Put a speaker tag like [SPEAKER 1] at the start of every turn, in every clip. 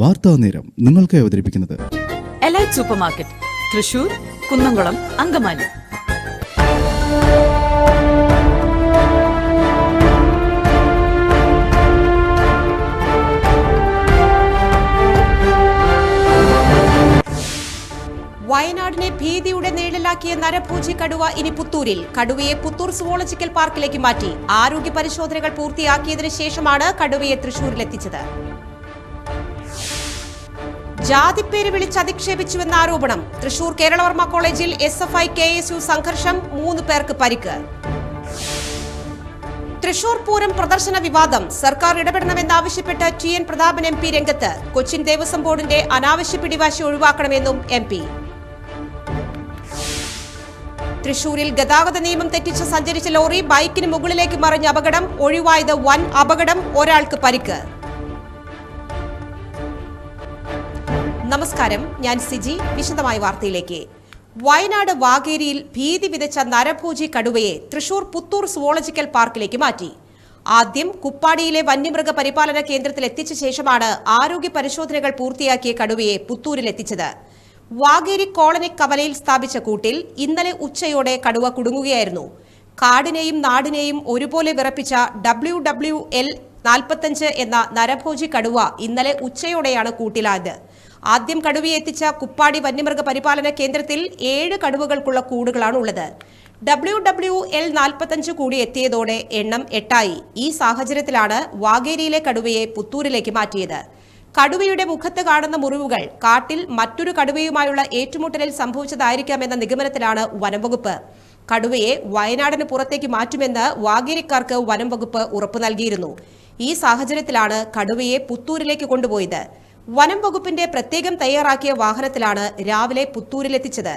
[SPEAKER 1] വാർത്താ നേരം നിങ്ങൾക്ക് അവതരിപ്പിക്കുന്നത്.
[SPEAKER 2] Elite super market Thrissur Kunnamkulam Angamaly.
[SPEAKER 3] വയനാടിനെ ഭീതിയുടെ നിഴലിലാക്കിയ നരഭൂജി കടുവ ഇനി പുത്തൂരിൽ. കടുവയെ പുത്തൂർ സുവോളജിക്കൽ പാർക്കിലേക്ക് മാറ്റി. ആരോഗ്യ പരിശോധനകൾ പൂർത്തിയാക്കിയതിനു ശേഷമാണ് കടുവയെ തൃശൂരിലെത്തിച്ചത്. ജാതിപ്പേര് വിളിച്ച് അധിക്ഷേപിച്ചുവെന്ന ആരോപണം. തൃശൂർ കേരളവർമ്മ കോളേജിൽ S F I K S U സംഘർഷം മൂന്ന് പേർക്ക് പരിക്ക്. തൃശൂർ പൂരം പ്രദർശന വിവാദം. സർക്കാർ ഇടപെടണമെന്നാവശ്യപ്പെട്ട് T N Prathapan M P രംഗത്ത്. കൊച്ചിൻ ദേവസ്വം ബോർഡിന്റെ അനാവശ്യ പിടിവാശി ഒഴിവാക്കണമെന്നും എം പി. തൃശൂരിൽ ഗതാഗത നിയമം തെറ്റിച്ച് സഞ്ചരിച്ച ലോറി ബൈക്കിന് മുകളിലേക്ക് മറിഞ്ഞ അപകടം. ഒഴിവായത് വൻ അപകടം. ഒരാൾക്ക് പരിക്ക്. നമസ്കാരം. ഞാൻ സിജി. വിശദമായ വാർത്തയിലേക്ക്. വയനാട് വാഗേരിയിൽ ഭീതി വിതച്ച നരഭോജി കടുവയെ തൃശൂർ പുത്തൂർ സുവോളജിക്കൽ പാർക്കിലേക്ക് മാറ്റി. ആദ്യം കുപ്പാടിയിലെ വന്യമൃഗ പരിപാലന കേന്ദ്രത്തിൽ എത്തിച്ച ശേഷമാണ് ആരോഗ്യ പരിശോധനകൾ പൂർത്തിയാക്കിയ കടുവയെ പുത്തൂരിൽ എത്തിച്ചത്. വാഗേരി കോളനി കവലയിൽ സ്ഥാപിച്ച കൂട്ടിൽ ഇന്നലെ ഉച്ചയോടെ കടുവ കുടുങ്ങുകയായിരുന്നു. കാടിനെയും നാടിനെയും ഒരുപോലെ വിറപ്പിച്ച ഡബ്ല്യു ഡബ്ല്യു എൽ നാൽപ്പത്തഞ്ച് എന്ന നരഭോജി കടുവ ഇന്നലെ ഉച്ചയോടെയാണ് കൂട്ടിലായത്. ആദ്യം കടുവയെ എത്തിച്ച കുപ്പാടി വന്യമൃഗ പരിപാലന കേന്ദ്രത്തിൽ ഏഴ് കടുവകൾക്കുള്ള കൂടുകളാണ് ഉള്ളത്. ഡബ്ല്യു ഡബ്ല്യു എൽ നാൽപ്പത്തഞ്ച് കൂടി എത്തിയതോടെ എണ്ണം എട്ടായി. ഈ സാഹചര്യത്തിലാണ് വാഗേരിയിലെ കടുവയെ പുത്തൂരിലേക്ക് മാറ്റിയത്. കടുവയുടെ മുഖത്ത് കാണുന്ന മുറിവുകൾ കാട്ടിൽ മറ്റൊരു കടുവയുമായുള്ള ഏറ്റുമുട്ടലിൽ സംഭവിച്ചതായിരിക്കാമെന്ന നിഗമനത്തിലാണ് വനംവകുപ്പ്. കടുവയെ വയനാടിന് പുറത്തേക്ക് മാറ്റുമെന്ന് വാഗേരിക്കാർക്ക് വനംവകുപ്പ് ഉറപ്പു നൽകിയിരുന്നു. ഈ സാഹചര്യത്തിലാണ് കടുവയെ പുത്തൂരിലേക്ക് കൊണ്ടുപോയത്. വനം വകുപ്പിന്റെ പ്രത്യേകം തയ്യാറാക്കിയ വാഹനത്തിലാണ് രാവിലെ പുത്തൂരിലെത്തിച്ചത്.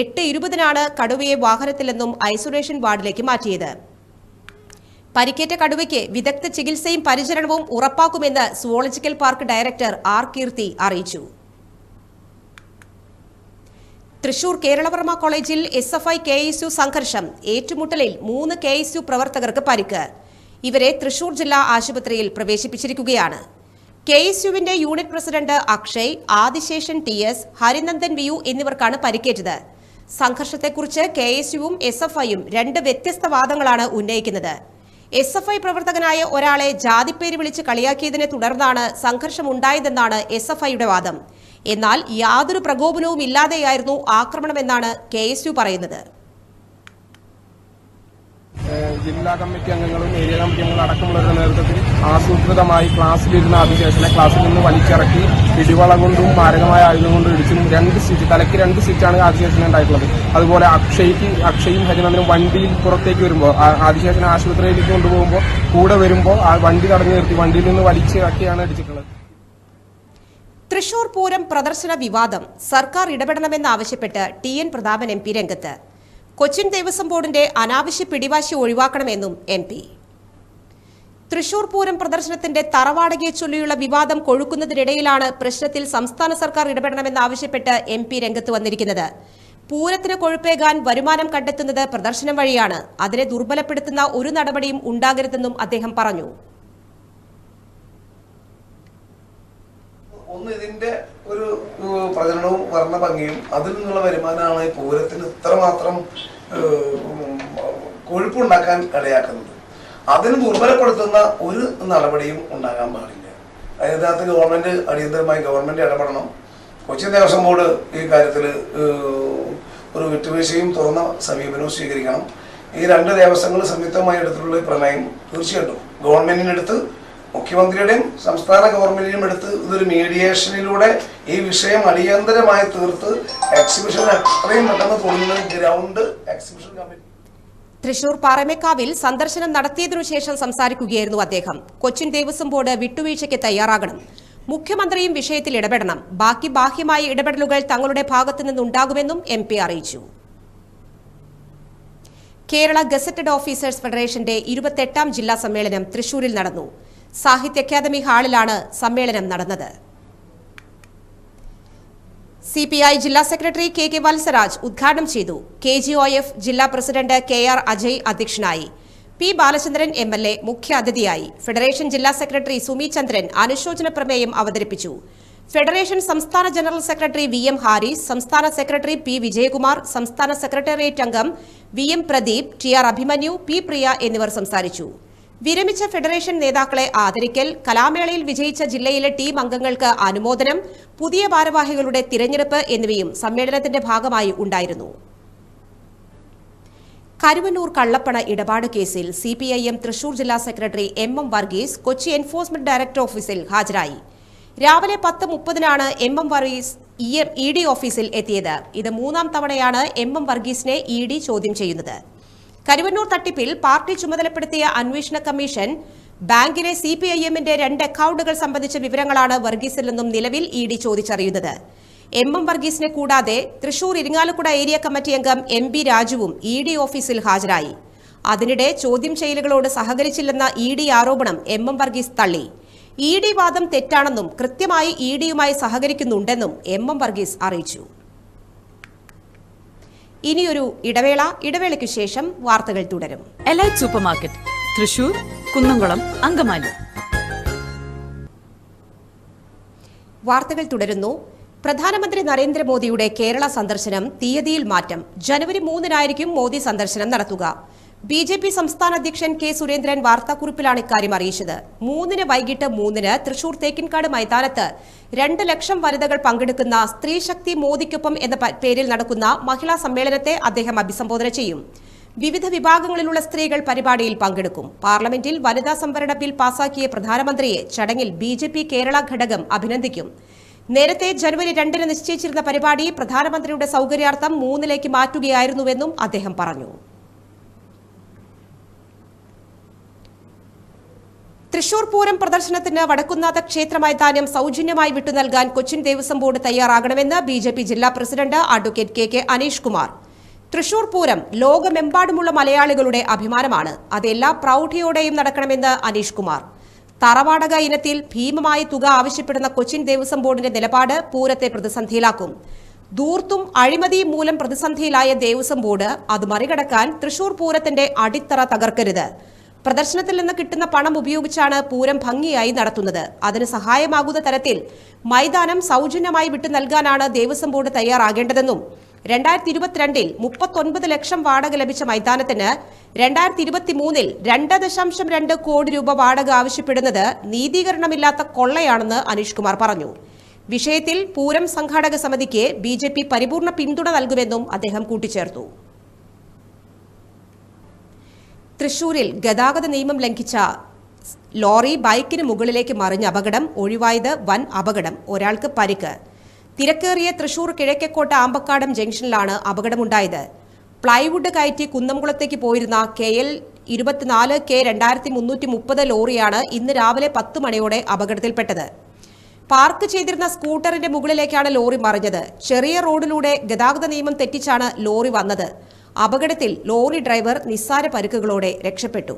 [SPEAKER 3] എട്ട് ഇരുപതിനാണ് കടുവയെ വാഹനത്തിൽ നിന്നും ഐസൊലേഷൻ വാർഡിലേക്ക് മാറ്റിയത്. പരിക്കേറ്റ കടുവയ്ക്ക് വിദഗ്ധ ചികിത്സയും പരിചരണവും ഉറപ്പാക്കുമെന്ന് zoological park director R Keerthi അറിയിച്ചു. തൃശൂർ കേരളവർമ്മ കോളേജിൽ S F I K S U സംഘർഷം ഏറ്റുമുട്ടലിൽ മൂന്ന് കെ എസ് യു പ്രവർത്തകർക്ക് പരിക്ക്. ഇവരെ തൃശൂർ ജില്ലാ ആശുപത്രിയിൽ പ്രവേശിപ്പിച്ചിരിക്കുകയാണ്. K S യുവിന്റെ unit president Akshay Adiseshan T S Harinandan V U എന്നിവർക്കാണ് പരിക്കേറ്റത്. സംഘർഷത്തെക്കുറിച്ച് കെ എസ് യുവും എസ് എഫ് ഐയും രണ്ട് വ്യത്യസ്ത വാദങ്ങളാണ് ഉന്നയിക്കുന്നത്. എസ് എഫ് ഐ പ്രവർത്തകനായ ഒരാളെ ജാതിപ്പേര് വിളിച്ച് കളിയാക്കിയതിനെ തുടർന്നാണ് സംഘർഷമുണ്ടായതെന്നാണ് എസ് എഫ് ഐയുടെ വാദം. എന്നാൽ യാതൊരു പ്രകോപനവും ഇല്ലാതെയായിരുന്നു ആക്രമണമെന്നാണ് കെ എസ് യു പറയുന്നത്.
[SPEAKER 4] ജില്ലാ കമ്മിറ്റി അംഗങ്ങളും ഏരിയ കമ്മിറ്റി അംഗങ്ങളും അടക്കമുള്ളവരുടെ നേതൃത്വത്തിൽ ആസൂത്രിതമായി ക്ലാസ്സിലിരുന്ന അതിശേഷനെ ക്ലാസ്സിൽ നിന്ന് വലിച്ചിറക്കി ഇടിവള കൊണ്ടും മാരകമായ ആയുധം കൊണ്ടും ഇടിച്ചും രണ്ട് സീറ്റ് തലയ്ക്ക് രണ്ട് സീറ്റാണ് ആദിശേഷന് ഉണ്ടായിട്ടുള്ളത്. അതുപോലെ അക്ഷയ്ക്ക് അക്ഷയും ഹരിനന്ദനും വണ്ടിയിൽ പുറത്തേക്ക് വരുമ്പോൾ ആദിശേഷനെ ആശുപത്രിയിലേക്ക് കൊണ്ടുപോകുമ്പോൾ കൂടെ വരുമ്പോൾ ആ വണ്ടി തടഞ്ഞു നിർത്തി വണ്ടിയിൽ നിന്ന് വലിച്ചിറക്കിയാണ് ഇടിച്ചിട്ടുള്ളത്.
[SPEAKER 3] തൃശൂർ പൂരം പ്രദർശന വിവാദം സർക്കാർ ഇടപെടണമെന്നാവശ്യപ്പെട്ട് T N Prathapan M P രംഗത്ത്. കൊച്ചിൻ ദേവസ്വം ബോർഡിന്റെ അനാവശ്യ പിടിവാശി ഒഴിവാക്കണമെന്നും എം പി. തൃശൂർ പൂരം പ്രദർശനത്തിന്റെ തറവാടകയെ ചൊല്ലിയുള്ള വിവാദം കൊഴുക്കുന്നതിനിടയിലാണ് പ്രശ്നത്തിൽ സംസ്ഥാന സർക്കാർ ഇടപെടണമെന്നാവശ്യപ്പെട്ട് എം പി രംഗത്ത് വന്നിരിക്കുന്നത്. പൂരത്തിന് കൊഴുപ്പേകാൻ വരുമാനം കണ്ടെത്തുന്നത് പ്രദർശനം വഴിയാണ്. അതിനെ ദുർബലപ്പെടുത്തുന്ന ഒരു നടപടിയും ഉണ്ടാകരുതെന്നും അദ്ദേഹം പറഞ്ഞു.
[SPEAKER 5] ഒന്ന് ഇതിന്റെ ഒരു പ്രചരണവും വർണ ഭംഗിയും അതിൽ നിന്നുള്ള വരുമാനമാണ് ഈ പൂരത്തിന് ഇത്രമാത്രം കൊഴുപ്പുണ്ടാക്കാൻ ഇടയാക്കുന്നത്. അതിന് ദുർബലപ്പെടുത്തുന്ന ഒരു നടപടിയും ഉണ്ടാകാൻ പാടില്ല. അതിനകത്ത് ഗവൺമെന്റ് അടിയന്തരമായി ഗവൺമെന്റ് ഇടപെടണം. കൊച്ചി ദേവസ്വം ബോർഡ് ഈ കാര്യത്തിൽ ഒരു വിട്ടുവീഴ്ചയും തുറന്ന സമീപനവും സ്വീകരിക്കണം. ഈ രണ്ട് ദേവസ്വങ്ങൾ സംയുക്തമായി എടുത്തിട്ടുള്ള പ്രണയം തീർച്ചയായിട്ടും ഗവൺമെന്റിനടുത്ത് മുഖ്യമന്ത്രിയുടെയും സംസ്ഥാന ഗവൺമെന്റിനും എടുത്ത് ഇതൊരു മീഡിയേഷനിലൂടെ ഈ വിഷയം അടിയന്തരമായി തീർത്ത് എക്സിബിഷൻ എത്രയും പെട്ടെന്ന് തുടങ്ങുന്ന ഗ്രൗണ്ട് എക്സിബിഷൻ കമ്മിറ്റി
[SPEAKER 3] തൃശൂർ പാറമേക്കാവിൽ സന്ദർശനം നടത്തിയതിനു ശേഷം സംസാരിക്കുകയായിരുന്നു അദ്ദേഹം. കൊച്ചിൻ ദേവസ്വം ബോർഡ് വിട്ടുവീഴ്ചയ്ക്ക് തയ്യാറാകണം. മുഖ്യമന്ത്രിയും വിഷയത്തിൽ ഇടപെടണം. ബാക്കി ബാഹ്യമായ ഇടപെടലുകൾ തങ്ങളുടെ ഭാഗത്തു നിന്നുണ്ടാകുമെന്നും എം പി അറിയിച്ചു. കേരള ഗസറ്റഡ് ഓഫീസേഴ്സ് ഫെഡറേഷന്റെ ഇരുപത്തെട്ടാം ജില്ലാ സമ്മേളനം തൃശൂരിൽ നടന്നു. സാഹിത്യ അക്കാദമി ഹാളിലാണ് സമ്മേളനം നടന്നത്. സി പി ഐ ജില്ലാ സെക്രട്ടറി കെ കെ വത്സരാജ് ഉദ്ഘാടനം ചെയ്തു. കെ ജി ഒ എഫ് ജില്ലാ പ്രസിഡന്റ് കെ ആർ അജയ് അധ്യക്ഷനായി. P Balachandran M L A മുഖ്യാതിഥിയായി ഫെഡറേഷൻ ജില്ലാ സെക്രട്ടറി സുമി ചന്ദ്രൻ അനുശോചന പ്രമേയം അവതരിപ്പിച്ചു. ഫെഡറേഷൻ സംസ്ഥാന general secretary V M Haris സംസ്ഥാന സെക്രട്ടറി പി വിജയകുമാർ സംസ്ഥാന സെക്രട്ടേറിയറ്റ് അംഗം V M Pradeep T R Abhimanyu P Priya എന്നിവർ സംസാരിച്ചു. വിരമിച്ച ഫെഡറേഷൻ നേതാക്കളെ ആദരിക്കൽ കലാമേളയിൽ വിജയിച്ച ജില്ലയിലെ ടീം അംഗങ്ങൾക്ക് അനുമോദനം പുതിയ ഭാരവാഹികളുടെ തിരഞ്ഞെടുപ്പ് എന്നിവയും സമ്മേളനത്തിന്റെ ഭാഗമായി ഉണ്ടായിരുന്നു. കരുവന്നൂർ കള്ളപ്പണ ഇടപാട് കേസിൽ C P I M Thrissur ജില്ലാ secretary M M Varghese Kochi enforcement director ഓഫീസിൽ ഹാജരായി. രാവിലെ പത്ത് മുപ്പതിനാണ് M M Varghese E D ഓഫീസിൽ എത്തിയത്. ഇത് മൂന്നാം തവണയാണ് എം എം വർഗീസിനെ ഇ ഡി ചോദ്യം ചെയ്യുന്നത്. കരുവന്നൂർ തട്ടിപ്പിൽ പാർട്ടി ചുമതലപ്പെടുത്തിയ അന്വേഷണ കമ്മീഷൻ ബാങ്കിലെ സി പി ഐ എമ്മിന്റെ രണ്ട് അക്കൌണ്ടുകൾ സംബന്ധിച്ച വിവരങ്ങളാണ് വർഗീസിൽ നിന്നും നിലവിൽ ഇ ഡി ചോദിച്ചറിയുന്നത്. എം എം വർഗീസിനെ കൂടാതെ തൃശൂർ ഇരിങ്ങാലക്കുട ഏരിയ കമ്മിറ്റി അംഗം എം ബി രാജുവും ഇ ഡി ഓഫീസിൽ ഹാജരായി. അതിനിടെ ചോദ്യം ചെയ്യലുകളോട് സഹകരിച്ചില്ലെന്ന ഇ ഡി ആരോപണം എം എം വർഗീസ് തള്ളി. ഇ ഡി വാദം തെറ്റാണെന്നും കൃത്യമായി ഇ ഡിയുമായി സഹകരിക്കുന്നുണ്ടെന്നും എം എം വർഗീസ് അറിയിച്ചു. ഇനിയൊരു ഇടവേള ഇടവേളയ്ക്ക് ശേഷം വാർത്തകൾ തുടരും.
[SPEAKER 2] Elite super market Thrissur Kunnamkulam Angamaly.
[SPEAKER 3] വാർത്തകൾ തുടരുന്നു. പ്രധാനമന്ത്രി നരേന്ദ്രമോദിയുടെ കേരള സന്ദർശനം തീയതിയിൽ മാറ്റം. ജനുവരി മൂന്നിനായിരിക്കും മോദി സന്ദർശനം നടത്തുക. ബി ജെ പി സംസ്ഥാന അധ്യക്ഷൻ കെ സുരേന്ദ്രൻ വാർത്താക്കുറിപ്പിലാണ് ഇക്കാര്യം അറിയിച്ചത്. മൂന്നിന് വൈകിട്ട് മൂന്നിന് തൃശൂർ തേക്കിൻകാട് മൈതാനത്ത് രണ്ട് ലക്ഷം വനിതകൾ പങ്കെടുക്കുന്ന സ്ത്രീശക്തി മോദിക്കൊപ്പം എന്ന പേരിൽ നടക്കുന്ന മഹിളാ സമ്മേളനത്തെ അദ്ദേഹം അഭിസംബോധന ചെയ്യും. വിവിധ വിഭാഗങ്ങളിലുള്ള സ്ത്രീകൾ പരിപാടിയിൽ പങ്കെടുക്കും. പാർലമെന്റിൽ വനിതാ സംവരണ ബിൽ പാസാക്കിയ പ്രധാനമന്ത്രിയെ ചടങ്ങിൽ ബി ജെ പി കേരള ഘടകം അഭിനന്ദിക്കും. നേരത്തെ ജനുവരി രണ്ടിന് നിശ്ചയിച്ചിരുന്ന പരിപാടി പ്രധാനമന്ത്രിയുടെ സൌകര്യാർത്ഥം മൂന്നിലേക്ക് മാറ്റുകയായിരുന്നുവെന്നും അദ്ദേഹം പറഞ്ഞു. തൃശൂർ പൂരം പ്രദർശനത്തിന് വടക്കുന്നാഥ ക്ഷേത്ര മൈതാനം സൗജന്യമായി വിട്ടു നൽകാൻ കൊച്ചിൻ ദേവസ്വം ബോർഡ് തയ്യാറാകണമെന്ന് ബി ജെ പി ജില്ലാ president advocate K K Aneesh Kumar. Thrissur Pooram ലോകമെമ്പാടുമുള്ള മലയാളികളുടെ അഭിമാനമാണ്. അതെല്ലാ പ്രൗഢിയോടെയും നടക്കണമെന്ന് അനീഷ് കുമാർ. തറവാടക ഇനത്തിൽ ഭീമമായ തുക ആവശ്യപ്പെടുന്ന കൊച്ചിൻ ദേവസ്വം ബോർഡിന്റെ നിലപാട് പൂരത്തെ പ്രതിസന്ധിയിലാക്കും. ദൂർത്തും അഴിമതിയും മൂലം പ്രതിസന്ധിയിലായ ദേവസ്വം ബോർഡ് അത് മറികടക്കാൻ തൃശൂർ പൂരത്തിന്റെ അടിത്തറ തകർക്കരുത്. പ്രദർശനത്തിൽ നിന്ന് കിട്ടുന്ന പണം ഉപയോഗിച്ചാണ് പൂരം ഭംഗിയായി നടത്തുന്നത്. അതിന് സഹായമാകുന്ന തരത്തിൽ മൈതാനം സൗജന്യമായി വിട്ടു നൽകാനാണ് ദേവസ്വം ബോർഡ് തയ്യാറാകേണ്ടതെന്നും രണ്ടായിരത്തി ഇരുപത്തിരണ്ടിൽ മുപ്പത്തൊൻപത് ലക്ഷം വാടക ലഭിച്ച മൈതാനത്തിന് രണ്ടായിരത്തി ഇരുപത്തിമൂന്നിൽ രണ്ട് ദശാംശം രണ്ട് കോടി രൂപ വാടക ആവശ്യപ്പെടുന്നത് നീതീകരണമില്ലാത്ത കൊള്ളയാണെന്ന് അനീഷ് കുമാർ പറഞ്ഞു. വിഷയത്തിൽ പൂരം സംഘാടക സമിതിക്ക് ബി പരിപൂർണ പിന്തുണ നൽകുമെന്നും അദ്ദേഹം കൂട്ടിച്ചേർത്തു. തൃശൂരിൽ ഗതാഗത നിയമം ലംഘിച്ച ലോറി ബൈക്കിന് മുകളിലേക്ക് മറിഞ്ഞ അപകടം ഒഴിവായത് വൻ അപകടം. ഒരാൾക്ക് പരിക്ക്. തിരക്കേറിയ തൃശൂർ കിഴക്കേക്കോട്ട ആമ്പക്കാടം ജംഗ്ഷനിലാണ് അപകടമുണ്ടായത്. പ്ലൈവുഡ് കയറ്റി കുന്നംകുളത്തേക്ക് പോയിരുന്ന കെ എൽ ഇരുപത്തിനാല് കെ രണ്ടായിരത്തി മുന്നൂറ്റി മുപ്പത് ലോറിയാണ് ഇന്ന് രാവിലെ പത്ത് മണിയോടെ അപകടത്തിൽപ്പെട്ടത്. പാർക്ക് ചെയ്തിരുന്ന സ്കൂട്ടറിന്റെ മുകളിലേക്കാണ് ലോറി മറിഞ്ഞത്. ചെറിയ റോഡിലൂടെ ഗതാഗത നിയമം തെറ്റിച്ചാണ് ലോറി വന്നത്. അപകടത്തിൽ ലോറി ഡ്രൈവർ നിസ്സാര പരുക്കുകളോടെ രക്ഷപ്പെട്ടു.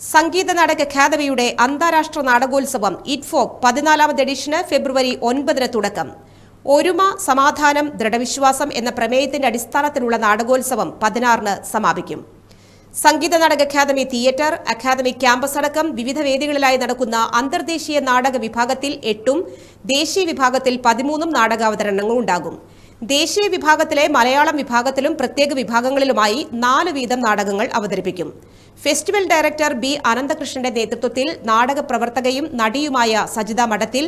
[SPEAKER 3] സംഗീത നാടക അക്കാദമിയുടെ അന്താരാഷ്ട്ര നാടകോത്സവം ഇറ്റ്ഫോക് പതിനാലാമത് എഡിഷന് ഫെബ്രുവരി ഒൻപതിന് തുടക്കം. ഒരുമ സമാധാനം ദൃഢവിശ്വാസം എന്ന പ്രമേയത്തിന്റെ അടിസ്ഥാനത്തിലുള്ള നാടകോത്സവം പതിനാറിന് സമാപിക്കും. Sangeetha Nataka academy theatre academy campus അടക്കം വിവിധ വേദികളിലായി നടക്കുന്ന അന്തർദേശീയ നാടക വിഭാഗത്തിൽ എട്ടും ദേശീയ വിഭാഗത്തിൽ പതിമൂന്നും നാടകാവതരണങ്ങളും ഉണ്ടാകും ദേശീയ വിഭാഗത്തിലെ മലയാളം വിഭാഗത്തിലും പ്രത്യേക വിഭാഗങ്ങളിലുമായി നാല് വീതം നാടകങ്ങൾ അവതരിപ്പിക്കും. ഫെസ്റ്റിവൽ ഡയറക്ടർ ബി അനന്തകൃഷ്ണന്റെ നേതൃത്വത്തിൽ നാടക പ്രവർത്തകയും നടിയുമായ സജിത മഠത്തിൽ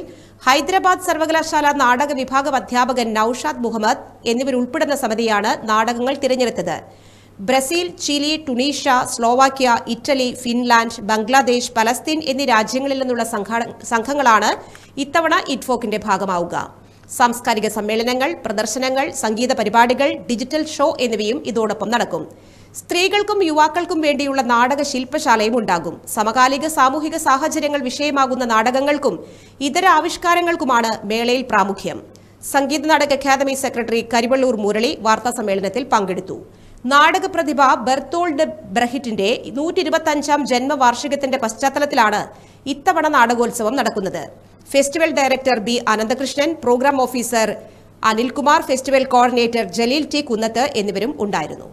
[SPEAKER 3] ഹൈദരാബാദ് സർവകലാശാല നാടക വിഭാഗം അധ്യാപകൻ നൌഷാദ് മുഹമ്മദ് എന്നിവരുൾപ്പെടുന്ന സമിതിയാണ് നാടകങ്ങൾ തിരഞ്ഞെടുത്തത്. Brazil Chile Tunisia Slovakia Italy Finland Bangladesh Palestine എന്നീ രാജ്യങ്ങളിൽ നിന്നുള്ള സംഘങ്ങളാണ് ഇത്തവണ ഇറ്റ്ഫോക്കിന്റെ ഭാഗമാവുക. സാംസ്കാരിക സമ്മേളനങ്ങൾ പ്രദർശനങ്ങൾ സംഗീത പരിപാടികൾ ഡിജിറ്റൽ ഷോ എന്നിവയും ഇതോടൊപ്പം നടക്കും. സ്ത്രീകൾക്കും യുവാക്കൾക്കും വേണ്ടിയുള്ള നാടക ശില്പശാലയും ഉണ്ടാകും. സമകാലിക സാമൂഹിക സാഹചര്യങ്ങൾ വിഷയമാകുന്ന നാടകങ്ങൾക്കും ഇതര ആവിഷ്കാരങ്ങൾക്കുമാണ് മേളയിൽ പ്രാമുഖ്യം. സംഗീത നാടക അക്കാദമി സെക്രട്ടറി കരിവള്ളൂർ മുരളി വാർത്താ സമ്മേളനത്തിൽ പങ്കെടുത്തു. നാടക പ്രതിഭ ബെർത്തോൾഡ് ബ്രഹിറ്റിന്റെ നൂറ്റി ഇരുപത്തഞ്ചാം ജന്മവാർഷികത്തിന്റെ പശ്ചാത്തലത്തിലാണ് ഇത്തവണ നാടകോത്സവം നടക്കുന്നത്. Festival director B Ananthakrishnan program officer Anilkumar festival coordinator Jaleel T Kunnath എന്നിവരും ഉണ്ടായിരുന്നു.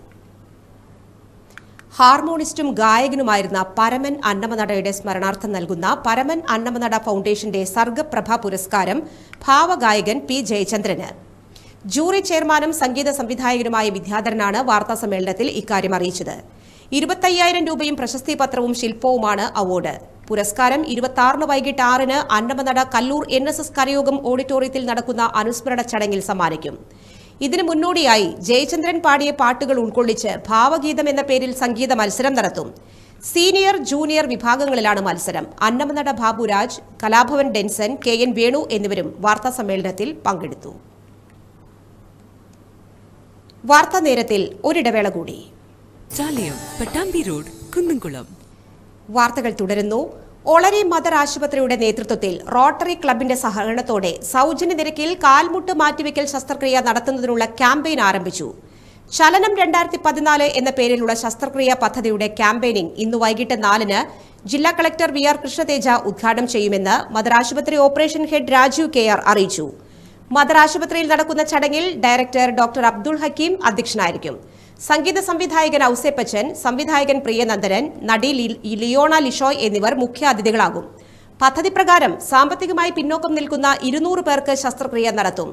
[SPEAKER 3] ഹാർമോണിസ്റ്റും ഗായകനുമായിരുന്ന പരമൻ അന്നമനടയുടെ സ്മരണാർത്ഥം നൽകുന്ന പരമൻ അന്നമനട ഫൗണ്ടേഷന്റെ സർഗപ്രഭ പുരസ്കാരം ഭാവഗായകൻ പി ജയചന്ദ്രന്. ജൂറി ചെയർമാനും സംഗീത സംവിധായകനുമായ വിദ്യാധരനാണ് വാർത്താ സമ്മേളനത്തിൽ ഇക്കാര്യം അറിയിച്ചത്. ഇരുപത്തയ്യായിരം രൂപയും പ്രശസ്തി പത്രവും ശില്പവുമാണ് അവാർഡ്. പുരസ്കാരം ഇരുപത്തിയാറിന് വൈകിട്ട് ആറിന് Annamanada Kallur N S S കരയോഗം ഓഡിറ്റോറിയത്തിൽ നടക്കുന്ന അനുസ്മരണ ചടങ്ങിൽ സമ്മാനിക്കും. ഇതിനു മുന്നോടിയായി ജയചന്ദ്രൻ പാടിയ പാട്ടുകൾ ഉൾക്കൊള്ളിച്ച് ഭാവഗീതം എന്ന പേരിൽ സംഗീത മത്സരം നടത്തും. സീനിയർ ജൂനിയർ വിഭാഗങ്ങളിലാണ് മത്സരം. Annamanada Baburaj Kalabhavan Denson K N Venu എന്നിവരും വാർത്താ സമ്മേളനത്തിൽ പങ്കെടുത്തു. വാർത്താ നേരത്തിൽ ഒരിടവേള കൂടി.
[SPEAKER 6] ചാലയം പട്ടാമ്പി റോഡ് കുന്നംകുളം.
[SPEAKER 3] വാർത്തകൾ തുടരുന്നു. ഒളരി മദർ ആശുപത്രിയുടെ നേതൃത്വത്തിൽ റോട്ടറി ക്ലബിന്റെ സഹകരണത്തോടെ സൗജന്യ നിരക്കിൽ കാൽമുട്ട് മാറ്റിവെക്കൽ ശസ്ത്രക്രിയ നടത്തുന്നതിനുള്ള ക്യാമ്പയിൻ ആരംഭിച്ചു. ചലനം രണ്ടായിരത്തി പതിനാല് എന്ന പേരിലുള്ള ശസ്ത്രക്രിയ പദ്ധതിയുടെ ക്യാമ്പയിനിംഗ് ഇന്ന് വൈകിട്ട് നാലിന് ജില്ലാ കളക്ടർ വി ആർ കൃഷ്ണതേജ ഉദ്ഘാടനം ചെയ്യുമെന്ന് മദർ ആശുപത്രി operation head Rajeev K R അറിയിച്ചു. മദർ ആശുപത്രിയിൽ നടക്കുന്ന ചടങ്ങിൽ ഡയറക്ടർ ഡോക്ടർ അബ്ദുൾ ഹക്കീം അധ്യക്ഷനായിരിക്കും. സംഗീത സംവിധായകൻ ഔസേപ്പച്ചൻ സംവിധായകൻ പ്രിയനന്ദനൻ നടി ലിയോണ ലിഷോയ് എന്നിവർ മുഖ്യാതിഥികളാകും. പദ്ധതി പ്രകാരം സാമ്പത്തികമായി പിന്നോക്കം നിൽക്കുന്ന ഇരുന്നൂറ് പേർക്ക് ശസ്ത്രക്രിയ നടത്തും.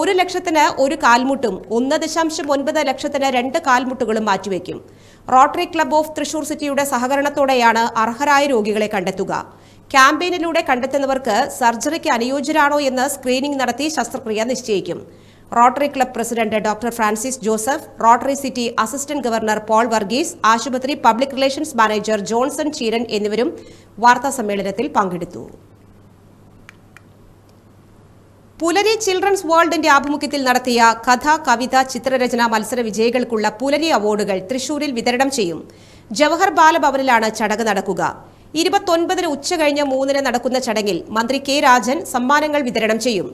[SPEAKER 3] ഒരു ലക്ഷത്തിന് ഒരു കാൽമുട്ടും ഒന്ന് ദശാംശം ഒൻപത് ലക്ഷത്തിന് രണ്ട് കാൽമുട്ടുകളും മാറ്റിവെക്കും. റോട്ടറി ക്ലബ് ഓഫ് തൃശൂർ സിറ്റിയുടെ സഹകരണത്തോടെയാണ് അർഹരായ രോഗികളെ കണ്ടെത്തുക. ക്യാമ്പയിനിലൂടെ കണ്ടെത്തുന്നവർക്ക് സർജറിക്ക് അനുയോജ്യരാണോ എന്ന് സ്ക്രീനിംഗ് നടത്തി ശസ്ത്രക്രിയ നിശ്ചയിക്കും. Rotary club president doctor Francis Joseph rotary city assistant governor Paul Varghese ആശുപത്രി public relations manager Johnson Cheeran എന്നിവരും വാർത്താസമ്മേളനത്തിൽ പങ്കെടുത്തു. പുലരി ചിൽഡ്രൻസ് വേൾഡിന്റെ ആഭിമുഖ്യത്തിൽ നടത്തിയ കഥ കവിത ചിത്രരചന മത്സര വിജയികൾക്കുള്ള പുലരി അവാർഡുകൾ തൃശൂരിൽ വിതരണം ചെയ്യും. ജവഹർ ബാലഭവനിലാണ് ചടങ്ങ് നടക്കുക. ഇരുപത്തൊൻപതിന് ഉച്ച കഴിഞ്ഞ് മൂന്നിന് നടക്കുന്ന ചടങ്ങിൽ മന്ത്രി കെ രാജൻ സമ്മാനങ്ങൾ വിതരണം ചെയ്യും.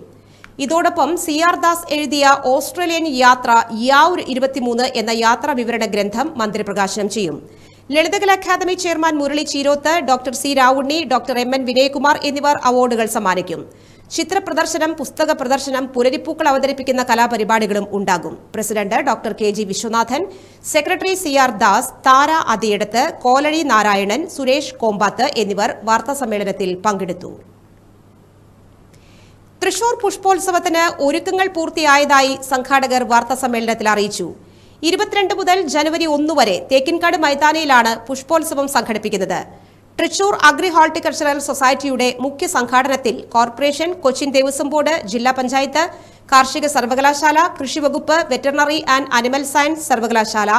[SPEAKER 3] ഇതോടൊപ്പം സി ആർ ദാസ് എഴുതിയ ഓസ്ട്രേലിയൻ യാത്ര യാവൂർ ഇരുപത്തിമൂന്ന് എന്ന യാത്രാ വിവരണ ഗ്രന്ഥം മന്ത്രി പ്രകാശനം ചെയ്യും. Lalithakala academy chairman Murali Cheeroth doctor C Ravunni doctor M N Vinayakumar എന്നിവർ അവാർഡുകൾ സമ്മാനിക്കും. ചിത്ര പ്രദർശനം പുസ്തക പ്രദർശനം പുലരിപ്പൂക്കൾ അവതരിപ്പിക്കുന്ന കലാപരിപാടികളും ഉണ്ടാകും. President doctor K G Viswanathan secretary C R Das Thara Athiyadath Kolazhi Narayanan Suresh Kombath എന്നിവർ വാർത്താസമ്മേളനത്തിൽ പങ്കെടുത്തു. തൃശൂർ പുഷ്പോത്സവത്തിന് ഒരുക്കങ്ങൾ പൂർത്തിയായതായി സംഘാടകർ വാർത്താസമ്മേളനത്തിൽ അറിയിച്ചു. ഇരുപത്തിരണ്ട് മുതൽ ജനുവരി ഒന്ന് വരെ തേക്കിൻകാട് മൈതാനിയിലാണ് പുഷ്പോത്സവം സംഘടിപ്പിക്കുന്നത്. തൃശൂർ അഗ്രി ഹോർട്ടിക്കൾച്ചറൽ സൊസൈറ്റിയുടെ മുഖ്യ സംഘാടനത്തിൽ കോർപ്പറേഷൻ കൊച്ചിൻ ദേവസ്വം ബോർഡ് ജില്ലാ പഞ്ചായത്ത് കാർഷിക സർവകലാശാല കൃഷിവകുപ്പ് വെറ്ററിനറി ആൻഡ് അനിമൽ സയൻസ് സർവകലാശാല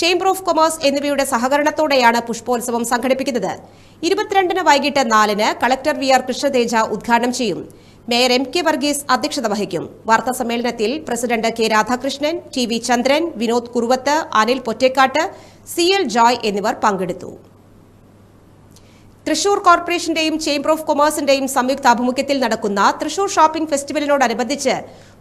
[SPEAKER 3] ചേംബർ ഓഫ് കൊമേഴ്സ് എന്നിവയുടെ സഹകരണത്തോടെയാണ് പുഷ്പോത്സവം സംഘടിപ്പിക്കുന്നത്. ഇരുപത്തിരണ്ടിന് വൈകിട്ട് നാലിന് കളക്ടർ വി ആർ കൃഷ്ണതേജ ഉദ്ഘാടനം ചെയ്യും. മേയർ എം കെ വർഗീസ് അധ്യക്ഷത വഹിക്കും. വാർത്താ സമ്മേളനത്തിൽ president K Radhakrishnan T V Chandran Vinod Kuruvath Anil Pottekkatt C L Joy എന്നിവർ പങ്കെടുത്തു. തൃശൂർ കോർപ്പറേഷന്റെയും ചേംബർ ഓഫ് കൊമേഴ്സിന്റെയും സംയുക്ത ആഭിമുഖ്യത്തിൽ നടക്കുന്ന തൃശൂർ ഷോപ്പിംഗ് ഫെസ്റ്റിവലിനോടനുബന്ധിച്ച്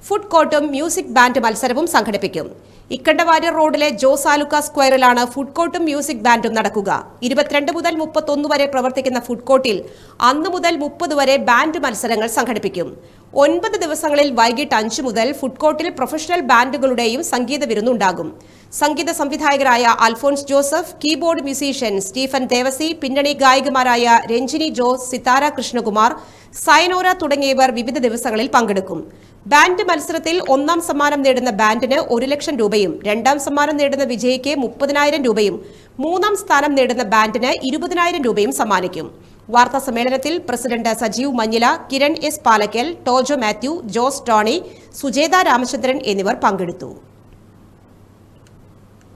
[SPEAKER 3] ഫുഡ് കോർട്ടും മ്യൂസിക് ബാൻഡ് മത്സരവും സംഘടിപ്പിക്കും. ഇക്കണ്ടവാര്യർ റോഡിലെ ജോസ് ആലുക്ക സ്ക്വയറിലാണ് ഫുഡ് കോർട്ടും മ്യൂസിക് ബാൻഡും നടക്കുക. ഇരുപത്തിരണ്ട് മുതൽ മുപ്പത്തൊന്ന് വരെ പ്രവർത്തിക്കുന്ന ഫുഡ് കോർട്ടിൽ അന്ന് മുതൽ മുപ്പത് വരെ ബാൻഡ് മത്സരങ്ങൾ സംഘടിപ്പിക്കും. ഒൻപത് ദിവസങ്ങളിൽ വൈകിട്ട് അഞ്ച് മുതൽ ഫുഡ് കോർട്ടിൽ പ്രൊഫഷണൽ ബാൻഡുകളുടെയും സംഗീത വിരുന്നുണ്ടാകും സംഗീത സംവിധായകരായ Alphonse Joseph keyboard musician Stephen Devassy പിന്നണി ഗായികമാരായ രഞ്ജിനി ജോസ് സിതാര കൃഷ്ണകുമാർ സയനോര തുടങ്ങിയവർ വിവിധ ദിവസങ്ങളിൽ പങ്കെടുക്കും. ബാൻഡ് മത്സരത്തിൽ ഒന്നാം സമ്മാനം നേടുന്ന ബാൻഡിന് ഒരു ലക്ഷം രൂപയും രണ്ടാം സമ്മാനം നേടുന്ന വിജയിക്ക് മുപ്പതിനായിരം രൂപയും മൂന്നാം സ്ഥാനം നേടുന്ന ബാൻഡിന് ഇരുപതിനായിരം രൂപയും സമ്മാനിക്കും. വാർത്താ സമ്മേളനത്തിൽ president Sajeev Manjila Kiran S Palakkal Tojo Mathew Jose Tony Sujetha Ramachandran എന്നിവർ പങ്കെടുത്തു.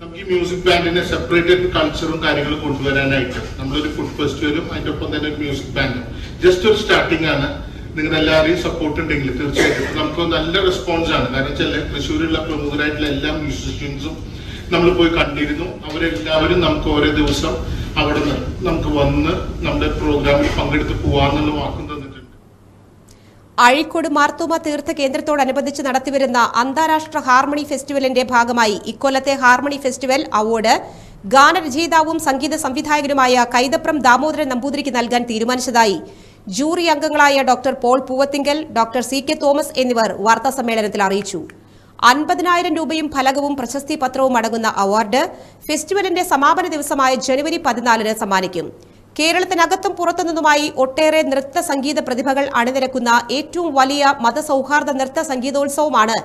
[SPEAKER 7] നമുക്ക് ഈ മ്യൂസിക് ബാൻഡിന്റെ സെപ്പറേറ്റഡ് കൾച്ചറും കാര്യങ്ങളും കൊണ്ടുവരാനായിട്ട് നമ്മളൊരു ഫുഡ് ഫെസ്റ്റിവലും അതിന്റെ ഒപ്പം തന്നെ ഒരു മ്യൂസിക് ബാൻഡും ജസ്റ്റ് ഒരു സ്റ്റാർട്ടിംഗ് ആണ്. നിങ്ങൾ എല്ലാവരെയും സപ്പോർട്ട് ഉണ്ടെങ്കിൽ തീർച്ചയായിട്ടും. നമുക്ക് നല്ല റെസ്പോൺസ് ആണ്. കാരണം വെച്ചാൽ തൃശ്ശൂരിലുള്ള പ്രമുഖരായിട്ടുള്ള എല്ലാ മ്യൂസിഷ്യൻസും നമ്മൾ പോയി കണ്ടിരുന്നു. അവരെല്ലാവരും നമുക്ക് ഓരോ ദിവസം അവിടെ നിന്ന് നമുക്ക് വന്ന് നമ്മുടെ പ്രോഗ്രാമിൽ പങ്കെടുത്ത് പോവാന്നുള്ള വാക്കും തന്നിട്ടുണ്ട്
[SPEAKER 3] അഴീക്കോട് മാർത്തോമ തീർത്ഥ കേന്ദ്രത്തോടനുബന്ധിച്ച് നടത്തിവരുന്ന അന്താരാഷ്ട്ര ഹാർമണി ഫെസ്റ്റിവലിന്റെ ഭാഗമായി ഇക്കൊല്ലത്തെ ഹാർമണി ഫെസ്റ്റിവൽ അവാർഡ് ഗാനരചയിതാവും സംഗീത സംവിധായകനുമായ കൈതപ്രം ദാമോദരൻ നമ്പൂതിരിക്ക് നൽകാൻ തീരുമാനിച്ചതായി ജൂറി അംഗങ്ങളായ doctor Paul Poovathingal doctor C K Thomas എന്നിവർ വാർത്താസമ്മേളനത്തിൽ അറിയിച്ചു. അൻപതിനായിരം രൂപയും ഫലകവും പ്രശസ്തി പത്രവും അടങ്ങുന്ന അവാർഡ് ഫെസ്റ്റിവലിന്റെ സമാപന ദിവസമായ ജനുവരി പതിനാലിന് സമ്മാനിക്കും. കേരളത്തിനകത്തും പുറത്തുനിന്നുമായി ഒട്ടേറെ നൃത്ത സംഗീത പ്രതിഭകൾ അണിനിരക്കുന്ന ഏറ്റവും വലിയ മതസൗഹാർദ്ദ നൃത്ത സംഗീതോത്സവമാണ്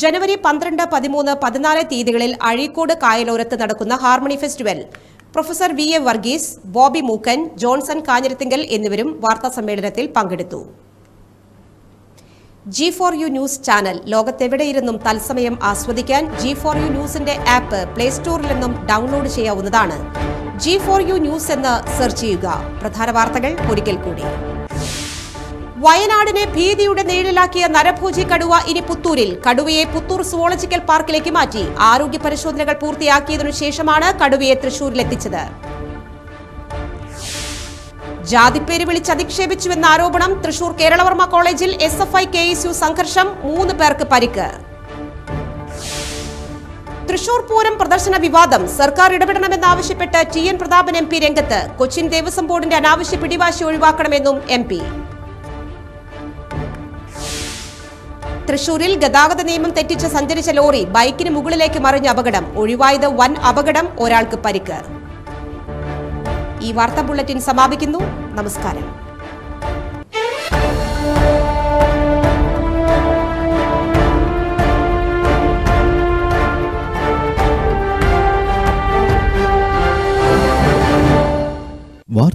[SPEAKER 3] ജനുവരി പന്ത്രണ്ട് പതിമൂന്ന് പതിനാല് തീയതികളിൽ അഴീക്കോട് കായലോരത്ത് നടക്കുന്ന harmony festival. Professor V A Varghese Bobby Mookkan Johnson Kanjirathingal എന്നിവരും വാർത്താസമ്മേളനത്തിൽ പങ്കെടുത്തു. G four U news channel ലോകത്തെവിടെയിരുന്നും തത്സമയം ആസ്വദിക്കാൻ ജി ഫോർ യു ന്യൂസിന്റെ ആപ്പ് പ്ലേ സ്റ്റോറിൽ നിന്നും ഡൗൺലോഡ് ചെയ്യാവുന്നതാണ്. ജി ഫോർ യു ന്യൂസ് എന്ന് സെർച്ച് ചെയ്യുക. പ്രധാന വാർത്തകൾ ഒരിക്കൽ കൂടി. വയനാടിനെ ഭീതിയുടെ നിഴലിലാക്കിയ നരഭോജി കടുവ ഇനി പുത്തൂരിൽ. കടുവയെ പുത്തൂർ സുവോളജിക്കൽ പാർക്കിലേക്ക് മാറ്റി. ആരോഗ്യ പരിശോധനകൾ പൂർത്തിയാക്കിയതിനു ശേഷമാണ് കടുവയെ തൃശൂരിലെത്തിച്ചത്. ജാതിപ്പേര് വിളിച്ച് അധിക്ഷേപിച്ചുവെന്ന ആരോപണം തൃശൂർ കേരളവർമ്മ കോളേജിൽ S F I K S U സംഘർഷം മൂന്ന് പേർക്ക് പരിക്ക്. തൃശൂർ പൂരം പ്രദർശന വിവാദം സർക്കാർ ഇടപെടണമെന്നാവശ്യപ്പെട്ട് T N Prathapan M P രംഗത്ത് കൊച്ചിൻ ദേവസ്വം ബോർഡിന്റെ അനാവശ്യ പിടിവാശി ഒഴിവാക്കണമെന്നും എം പി. തൃശൂരിൽ ഗതാഗത നിയമം തെറ്റിച്ച് സഞ്ചരിച്ച ലോറി ബൈക്കിന് മുകളിലേക്ക് മറിഞ്ഞ അപകടം. ഒഴിവായത് വൻ അപകടം ഒരാൾക്ക് പരിക്ക്. ഈ വാർത്താ ബുള്ളറ്റിൻ സമാപിക്കുന്നു. നമസ്കാരം.